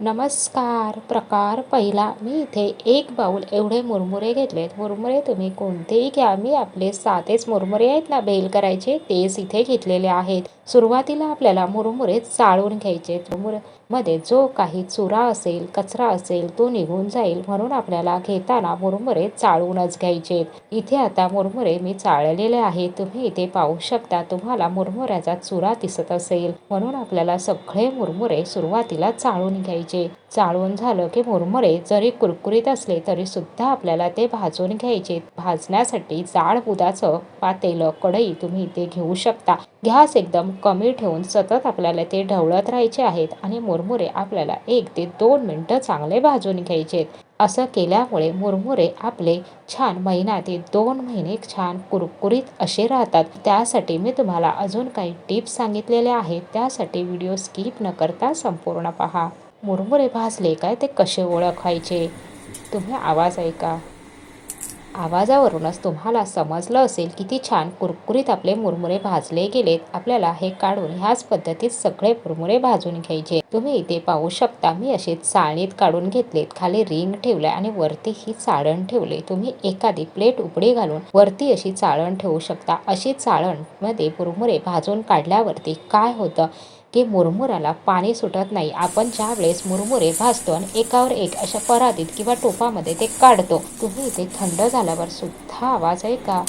नमस्कार प्रकार पहिला. मी इथे एक बाऊल एवढे मुरमुरे घेतलेत. मुरमुरे तुम्ही कोणतेही घ्या. मी आपले साधेच मुरमुरे आहेत ना बेल करायचे तेच इथे घेतलेले आहेत. सुरुवातीला आपल्याला मुरमुरे चाळून घ्यायचे. मुरमुरेमध्ये जो काही चुरा असेल कचरा असेल तो निघून जाईल म्हणून आपल्याला घेताना मुरमुरे चाळूनच घ्यायचे. इथे आता मुरमुरे मी चाळलेले आहे तुम्ही इथे पाहू शकता तुम्हाला मुरमुऱ्याचा चुरा दिसत असेल म्हणून आपल्याला सगळे मुरमुरे सुरुवातीला चाळून घ्यायचे. चाळून झालं की मुरमुरे जरी कुरकुरीत असले तरी सुद्धा आपल्याला ते भाजून घ्यायचे. भाजण्यासाठी जाड बुदाचं पातेलं कढई तुम्ही इथे घेऊ शकता. गॅस एकदम कमी ठेवून सतत आपल्याला ते ढवळत राहायचे आहेत आणि मुरमुरे आपल्याला एक ते दोन मिनटं चांगले भाजून घ्यायचे असं केल्यामुळे मुरमुरे आपले छान महिना ते दोन महिने छान कुरकुरीत असे राहतात. त्यासाठी मी तुम्हाला अजून काही टिप्स सांगितलेल्या आहेत. त्यासाठी व्हिडिओ स्किप न करता संपूर्ण पहा. मुरमुरे भाजले काय? ते कसे ओळखायचे? तुम्ही आवाज ऐका. आवाजावरूनच तुम्हाला समजलं असेल किती छान कुरकुरीत आपले मुरमुरे भाजले गेलेत. आपल्याला हे काढून ह्याच पद्धतीत सगळे मुरमुरे भाजून घ्यायचे. तुम्ही इथे पाहू शकता मी असे चाळणीत काढून घेतलेत. खाली रिंग ठेवले आणि वरती ही चाळण ठेवले. तुम्ही एखादी प्लेट उघडी घालून वरती अशी चाळण ठेवू शकता. अशी चाळणमध्ये मुरमुरे भाजून काढल्यावरती काय होतं? की मुरमुराला पाणी सुटत नाही. आपण ज्या वेळेस मुरमुरे भाजतो आणि एकावर एक अशा परातीत किंवा टोपामध्ये ते काढतो तुम्ही इथे थंड झाल्यावर सुद्धा आवाज आहे का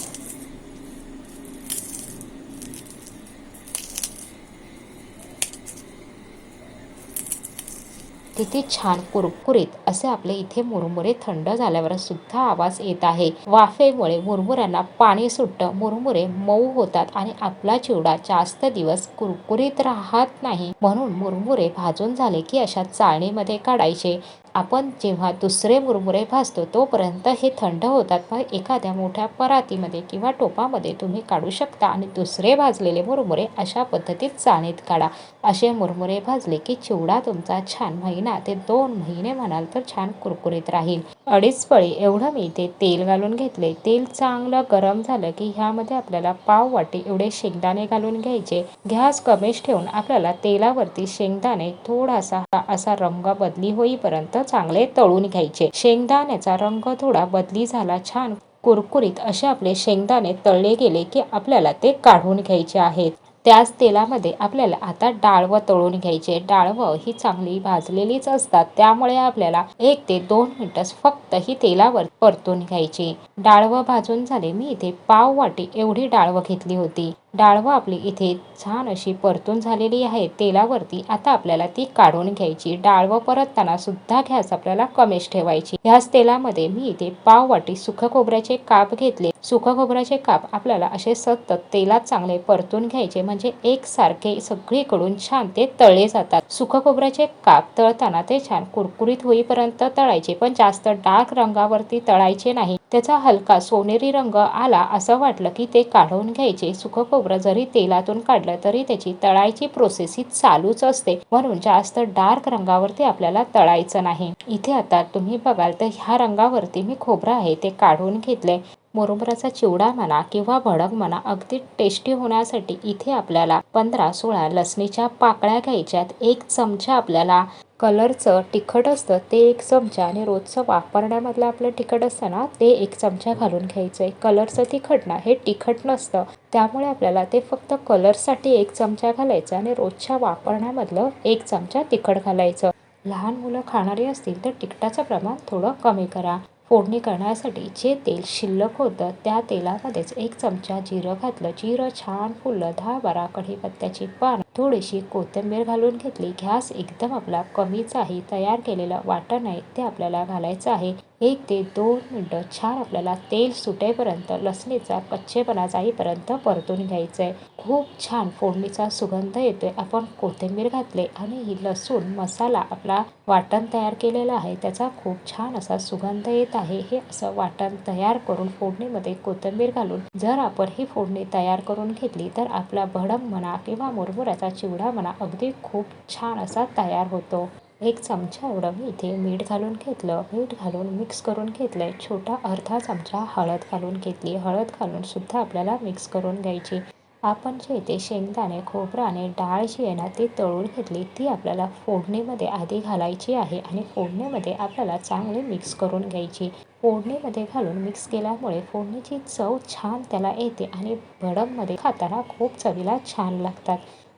किती छान कुरकुरीत असे आपले इथे मुरमुरे थंड झाल्यावर सुद्धा आवाज येत आहे. वाफेमुळे मुरमुऱ्यांना पाणी सुटतं. मुरमुरे मऊ होतात आणि आपला चिवडा जास्त दिवस कुरकुरीत राहत नाही. म्हणून मुरमुरे भाजून झाले की अशा चाळणीमध्ये काढायचे. आपण जेव्हा दुसरे मुरमुरे भाजतो तोपर्यंत हे थंड होतात. मग एखाद्या मोठ्या परातीमध्ये किंवा टोपामध्ये तुम्ही काढू शकता आणि दुसरे भाजलेले मुरमुरे अशा पद्धतीत चाळणीत काढा. असे मुरमुरे भाजले की चिवडा तुमचा छान महिना ते दोन महिने म्हणाल तर छान कुरकुरीत राहील. अडीच पळी एवढं मी इथे तेल घालून घेतले. तेल चांगलं गरम झालं की ह्यामध्ये आपल्याला पाव वाटी एवढे शेंगदाणे घालून घ्यायचे. गॅस कमीच ठेवून आपल्याला तेलावरती शेंगदाणे थोडासा असा रंग बदली होईपर्यंत चांगले तळून घ्यायचे. शेंगदाण्याचा रंग थोडा बदली झाला छान. कुरकुरीत असे आपले शेंगदाणे तळले गेले की आपल्याला ते काढून घ्यायचे आहेत. त्याच तेलामध्ये आपल्याला आता डाळवं तळून घ्यायचे. डाळवं ही चांगली भाजलेलीच असतात. त्यामुळे आपल्याला एक ते दोन मिनिटच फक्त ही तेलावर परतून घ्यायची. डाळवं भाजून झाले. मी इथे पाव वाटी एवढी डाळवं घेतली होती. डाळवं आपली इथे छान अशी परतून झालेली आहे. तेलावरती आता आपल्याला ती काढून घ्यायची. डाळवं परतताना सुद्धा घ्यास आपल्याला कमीच ठेवायची. ह्याच तेलामध्ये मी इथे पाव वाटी सुख खोबऱ्याचे काप घेतले. सुख खोबऱ्याचे काप आपल्याला असे सतत तेलात चांगले परतून घ्यायचे. म्हणजे एकसारखे सगळीकडून छान ते तळले जातात. सुख खोबऱ्याचे काप तळताना ते छान कुरकुरीत होईपर्यंत तळायचे. पण जास्त डार्क रंगावरती तळायचे नाही. त्याचा हलका सोनेरी रंग आला असं वाटलं की ते काढून घ्यायचे. सुख खोबरं जरी तेलातून काढलं तरी त्याची तळायची प्रोसेस ही चालूच असते. म्हणून जास्त डार्क रंगावरती आपल्याला तळायचं नाही. इथे आता तुम्ही बघाल तर ह्या रंगावरती मी खोबरं आहे ते काढून घेतले मुरमुराचा चिवडा म्हणा किंवा भडक म्हणा अगदी टेस्टी होण्यासाठी इथे आपल्याला पंधरा सोळा लसणीच्या पाकळ्या घ्यायच्यात. एक चमचा आपल्याला कलरचं तिखट असतं ते एक चमचा. आणि रोजचं वापरण्यामधलं आपलं तिखट असतं ना ते एक चमचा घालून घ्यायचं आहे कलरचं तिखट ना हे तिखट नसतं. त्यामुळे आपल्याला ते फक्त कलरसाठी एक चमचा घालायचं आणि रोजच्या वापरण्यामधलं एक चमचा तिखट घालायचं. लहान मुलं खाणारी असतील तर तिखटाचं प्रमाण थोडं कमी करा. फोडणी करण्यासाठी जे तेल शिल्लक होतं त्या तेलामध्येच एक चमचा जिरं घातलं. जिरं छान फुललं. दहा बारा कढीपत्त्याची पानं. थोडीशी कोथिंबीर घालून घेतली. गॅस एकदम आपला कमीच आहे. तयार केलेलं वाटण आहे ते आपल्याला घालायचं आहे. एक ते दोन मिनटं छान आपल्याला तेल सुटेपर्यंत लसणीचा कच्चेपणा जाईपर्यंत परतून घ्यायचं आहे खूप छान फोडणीचा सुगंध येतोय. आपण कोथिंबीर घातले आणि ही लसूण मसाला आपला वाटण तयार केलेला आहे. त्याचा खूप छान असा सुगंध येत आहे. हे असं वाटण तयार करून फोडणीमध्ये कोथिंबीर घालून जर आपण ही फोडणी तयार करून घेतली तर आपला भडंग म्हणा किंवा मुरमुऱ्याचा चिवडा म्हणा अगदी खूप छान असा तयार होतो. एक चमचा एवढं मी इथे मीठ घालून घेतलं. मीठ घालून मिक्स करून घेतलं छोटा अर्धा चमचा हळद घालून घेतली. हळद घालूनसुद्धा आपल्याला मिक्स करून घ्यायची. आपण जे इथे शेंगदाणे खोबरं आणि डाळ जी आहे ना ती तळून घेतली ती आपल्याला फोडणीमध्ये आधी घालायची आहे आणि फोडणीमध्ये आपल्याला चांगली मिक्स करून घ्यायची. फोडणीमध्ये घालून मिक्स केल्यामुळे फोडणीची चव छान त्याला येते आणि भडंगमध्ये खाताना खूप चवीला छान लागतात.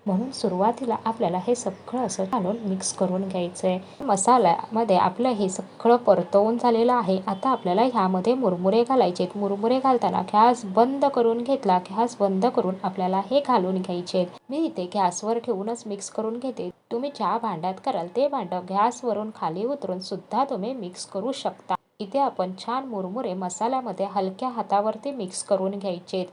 म्हणून सुरुवातीला आपल्याला हे सगळं असं घालून मिक्स करून घ्यायचं आहे मसाल्यामध्ये आपलं हे सगळं परतवून झालेलं आहे. आता आपल्याला ह्यामध्ये मुरमुरे घालायचे आहेत मुरमुरे घालताना गॅस बंद करून घेतला. गॅस बंद करून आपल्याला हे घालून घ्यायचे मी इथे गॅसवर ठेवूनच मिक्स करून घेते. तुम्ही ज्या भांड्यात कराल ते भांडं गॅसवरून खाली उतरून सुद्धा तुम्ही मिक्स करू शकता. इथे आपण छान मुरमुरे मसाल्यामध्ये हलक्या हातावरती मिक्स करून घ्यायचे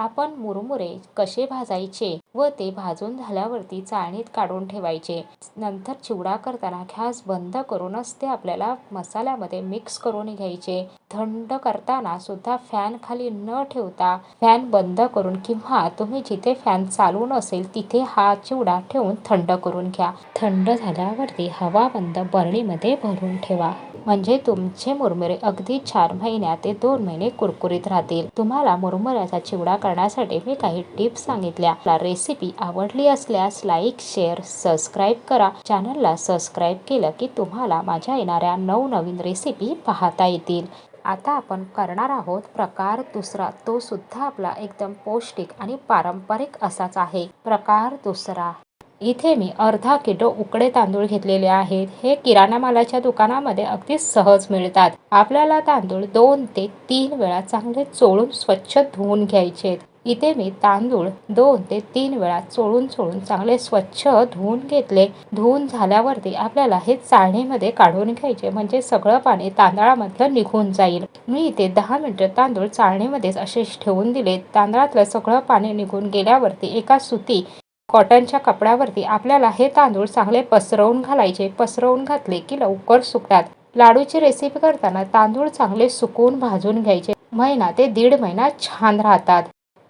आपण मुरमुरे कसे भाजायचे व ते भाजून झाल्यावरती चाळणीत काढून ठेवायचे. नंतर चिवडा करताना गॅस बंद करूनच ते आपल्याला मसाल्यामध्ये मिक्स करून घ्यायचे. थंड करताना सुद्धा फॅन खाली न ठेवता फॅन बंद करून किंवा तुम्ही जिथे फॅन चालू नसेल तिथे हा चिवडा ठेवून थंड करून घ्या. थंड झाल्यावरती हवा बंद बरणीमध्ये भरून ठेवा. म्हणजे तुमचे मुरमुरे अगदी चार महिन्यात ते दोन महिने कुरकुरीत राहतील. तुम्हाला मुरमुऱ्याचा चिवडा करण्यासाठी मी काही टिप्स सांगितल्या. रेसिपी आवडली असल्यास लाईक शेअर सबस्क्राईब करा. चॅनलला सबस्क्राईब केलं की तुम्हाला माझ्या येणाऱ्या नवनवीन रेसिपी पाहता येतील. आता आपण करणार आहोत प्रकार दुसरा. तो सुद्धा आपला एकदम पौष्टिक आणि पारंपरिक असाच आहे. प्रकार दुसरा. इथे मी अर्धा किलो उकडे तांदूळ घेतलेले आहेत. हे किराणा मालाच्या दुकानामध्ये अगदी सहज मिळतात. आपल्याला तांदूळ दोन ते तीन वेळा चांगले चोळून स्वच्छ धुवून घ्यायचे. इथे मी तांदूळ दोन ते तीन वेळा चोळून चोळून चांगले स्वच्छ धुवून घेतले. धुवून झाल्यावरती आपल्याला हे चाळणीमध्ये काढून घ्यायचे. म्हणजे सगळं पाणी तांदळामधलं निघून जाईल. मी इथे दहा मिनिटं तांदूळ चाळणीमध्येच असेच ठेवून दिले. तांदळातलं सगळं पाणी निघून गेल्यावरती एका सुती कॉटनच्या कपड्यावरती आपल्याला हे तांदूळ चांगले पसरवून घालायचे पसरवून घातले की लवकर सुकतात. लाडूची रेसिपी करताना तांदूळ चांगले सुकवून भाजून घ्यायचे. महिना ते दीड महिना छान राहतात.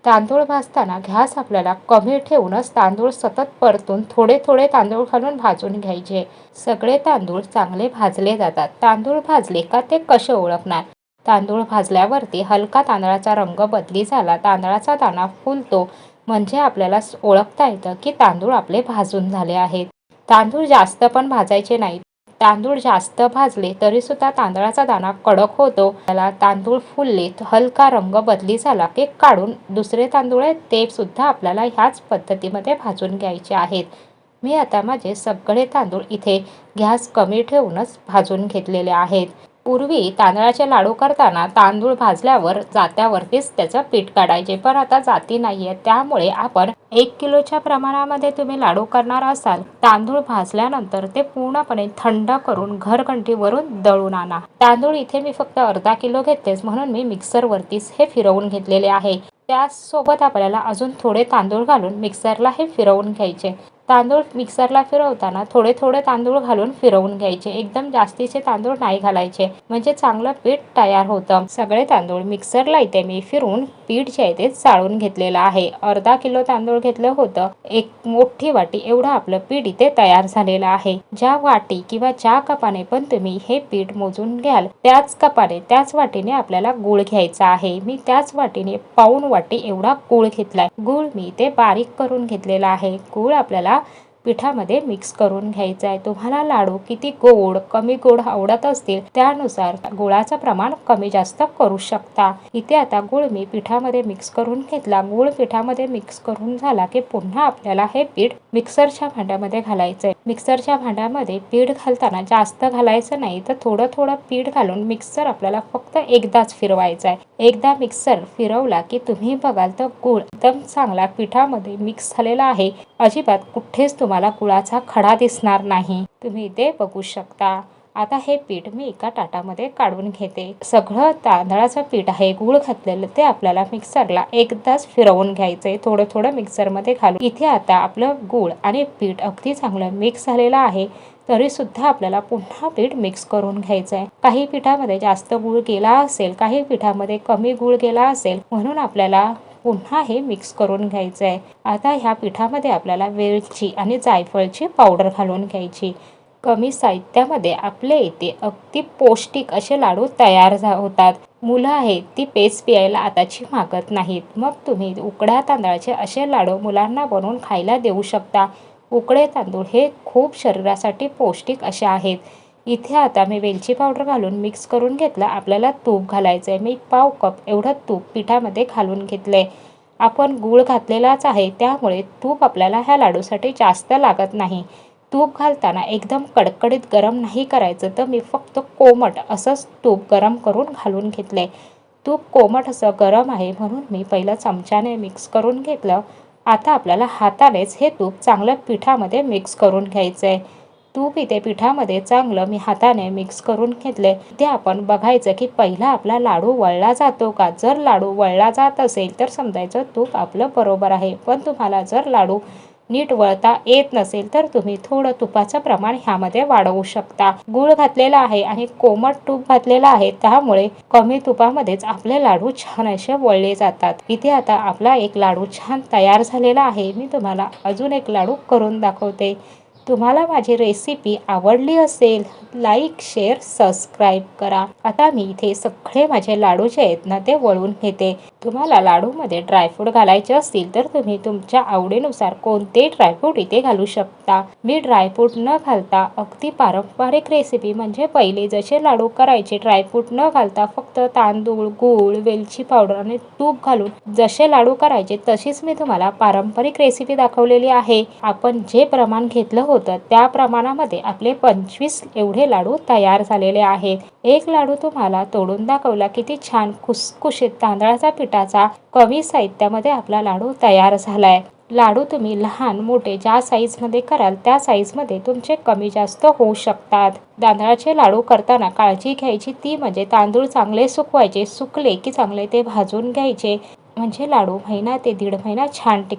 तांदूळ भाजताना घास आपल्याला कमी ठेवूनच तांदूळ सतत परतून थोडे थोडे तांदूळ घालून भाजून घ्यायचे. सगळे तांदूळ चांगले भाजले जातात. तांदूळ भाजले का ते कसे ओळखणार? तांदूळ भाजल्यावरती हलका तांदळाचा रंग बदली झाला तांदळाचा दाणा फुलतो. म्हणजे आपल्याला ओळखता येतं की तांदूळ आपले भाजून झाले आहेत. तांदूळ जास्त पण भाजायचे नाहीत. तांदूळ जास्त भाजले तरी सुद्धा तांदळाचा दाणा कडक होतो. त्याला तांदूळ फुलले हलका रंग बदली झाला की काढून दुसरे तांदूळ आहेत ते सुद्धा आपल्याला ह्याच पद्धतीमध्ये भाजून घ्यायचे आहेत. मी आता माझे सगळे तांदूळ इथे गॅस कमी ठेवूनच भाजून घेतलेले आहेत. पूर्वी तांदळाचे लाडू करताना तांदूळ भाजल्यावर जात्यावरतीच त्याचं पीठ काढायचे. पण आता जाती नाही आहे त्यामुळे आपण एक किलोच्या प्रमाणामध्ये तुम्ही लाडू करणार असाल तांदूळ भाजल्यानंतर ते पूर्णपणे थंड करून घरघंटीवरून दळून आणा. तांदूळ इथे मी फक्त अर्धा किलो घेतेच म्हणून मी मिक्सरवरतीच हे फिरवून घेतलेले आहे. त्यासोबत आपल्याला अजून थोडे तांदूळ घालून मिक्सरला हे फिरवून घ्यायचे. तांदूळ मिक्सरला फिरवताना थोडे थोडे तांदूळ घालून फिरवून घ्यायचे. एकदम जास्तीचे तांदूळ नाही घालायचे. म्हणजे चांगलं पीठ तयार होतं. सगळे तांदूळ मिक्सरला इथे मी फिरून पीठ जे आहे ते चाळून घेतलेलं आहे. अर्धा किलो तांदूळ घेतलं होतं. एक मोठी वाटी एवढं आपलं पीठ इथे तयार झालेलं आहे. ज्या वाटी किंवा ज्या कपाने पण तुम्ही हे पीठ मोजून घ्याल त्याच कपाने त्याच वाटीने आपल्याला गुळ घ्यायचा आहे. मी त्याच वाटीने पाऊन वाटी एवढा गुळ घेतलाय. गुळ मी इथे बारीक करून घेतलेला आहे. गुळ आपल्याला पिठामध्ये मिक्स करून घ्यायचा आहे. तुम्हाला लाडू किती गोड कमी गोड आवडत असतील त्यानुसार गुळाचं प्रमाण कमी जास्त करू शकता. इथे आता गुळ मी पिठामध्ये मिक्स करून घेतला. गुळ पिठामध्ये मिक्स करून झाला की पुन्हा आपल्याला हे पीठ मिक्सरच्या भांड्यामध्ये घालायचं आहे मिक्सरच्या भांड्यामध्ये पीठ घालताना जास्त घालायचं नाही तर थोडं थोडं पीठ घालून मिक्सर आपल्याला फक्त एकदाच फिरवायचा आहे एकदा मिक्सर फिरवला की तुम्ही बघाल तर गुळ एकदम चांगला पिठामध्ये मिक्स झालेला आहे. अजिबात कुठेच तुम्हाला गुळाचा खडा दिसणार नाही. तुम्ही ते बघू शकता. आता हे पीठ मी एका ताटामध्ये काढून घेते. सगळं तांदळाचं पीठ आहे गुळ घातलेलं ते आपल्याला मिक्सरला एकदाच फिरवून घ्यायचंय. थोडं थोडं मिक्सरमध्ये घालून. इथे आता आपलं गुळ आणि पीठ अगदी चांगलं मिक्स झालेलं आहे तरी सुद्धा आपल्याला पुन्हा पीठ मिक्स करून घ्यायचं आहे काही पिठामध्ये जास्त गुळ गेला असेल काही पिठामध्ये कमी गुळ गेला असेल म्हणून आपल्याला पुन्हा हे मिक्स करून घ्यायचं आहे आता ह्या पिठामध्ये आपल्याला वेलची आणि जायफळची पावडर घालून घ्यायची. कमी साहित्यामध्ये आपल्या इथे अगदी पौष्टिक असे लाडू तयार होतात. मुलं आहेत ती पेज प्यायला आताची मागत नाहीत. मग तुम्ही उकड्या तांदळाचे असे लाडू मुलांना बनवून खायला देऊ शकता. उकडे तांदूळ हे खूप शरीरासाठी पौष्टिक असे आहेत. इथे आता मी वेलची पावडर घालून मिक्स करून घेतलं. आपल्याला तूप घालायचं आहे मी पाव कप एवढं तूप पिठामध्ये घालून घेतलं. आहे आपण गूळ घातलेलाच आहे. त्यामुळे तूप आपल्याला ह्या लाडूसाठी जास्त लागत नाही. तूप घालताना एकदम कडकडीत गरम नाही करायचं तर मी फक्त कोमट असंच तूप गरम करून घालून घेतले तूप कोमट असं गरम आहे म्हणून मी पहिलं चमच्याने मिक्स करून घेतलं. आता आपल्याला हातानेच हे तूप चांगलं पिठामध्ये मिक्स करून घ्यायचं आहे तूप इथे पिठामध्ये चांगलं मी हाताने मिक्स करून घेतले ते आपण बघायचं की पहिला आपला लाडू वळला जातो का? जर लाडू वळला जात असेल तर समजायचं तूप आपलं बरोबर आहे. पण तुम्हाला जर लाडू नीट वळता येत नसेल तर तुम्ही थोडं तुपाचं प्रमाण ह्यामध्ये वाढवू शकता. गूळ घातलेला आहे आणि कोमट तूप घातलेला आहे त्यामुळे कमी तुपामध्येच आपले लाडू छान असे वळले जातात. इथे आता आपला एक लाडू छान तयार झालेला आहे. मी तुम्हाला अजून एक लाडू करून दाखवते. तुम्हाला माझी रेसिपी आवडली असेल लाईक शेअर सबस्क्राईब करा. आता मी इथे सगळे माझे लाडू जे आहेत ना ते वळून घेते. तुम्हाला लाडूमध्ये ड्रायफ्रूट घालायचे असतील तर तुम्ही तुमच्या आवडीनुसार कोणते ड्रायफ्रूट इथे घालू शकता. मी ड्रायफ्रूट न घालता अगदी पारंपरिक रेसिपी म्हणजे पहिले जसे लाडू करायचे ड्रायफ्रूट न घालता फक्त तांदूळ गूळ वेलची पावडर आणि तूप घालून जसे लाडू करायचे तशीच मी तुम्हाला पारंपरिक रेसिपी दाखवलेली आहे. आपण जे प्रमाण घेतलं होतं होतं. त्या प्रमाणामध्ये आपले पंचवीस एवढे लाडू तयार झालेले आहेत. एक लाडू तुम्हाला तोडून दाखवला किती छान खुसखुशीत तांदळाचा पिठाचा कमी साहित्यामध्ये आपला लाडू तयार झालाय. लाडू तुम्ही लहान मोठे ज्या साईजमध्ये कराल त्या साईजमध्ये तुमचे कमी जास्त होऊ शकतात. तांदळाचे लाडू करताना काळजी घ्यायची ती म्हणजे तांदूळ चांगले सुकवायचे सुकले की चांगले ते भाजून घ्यायचे. म्हणजे लाडू महिना ते दीड महिना छान टिक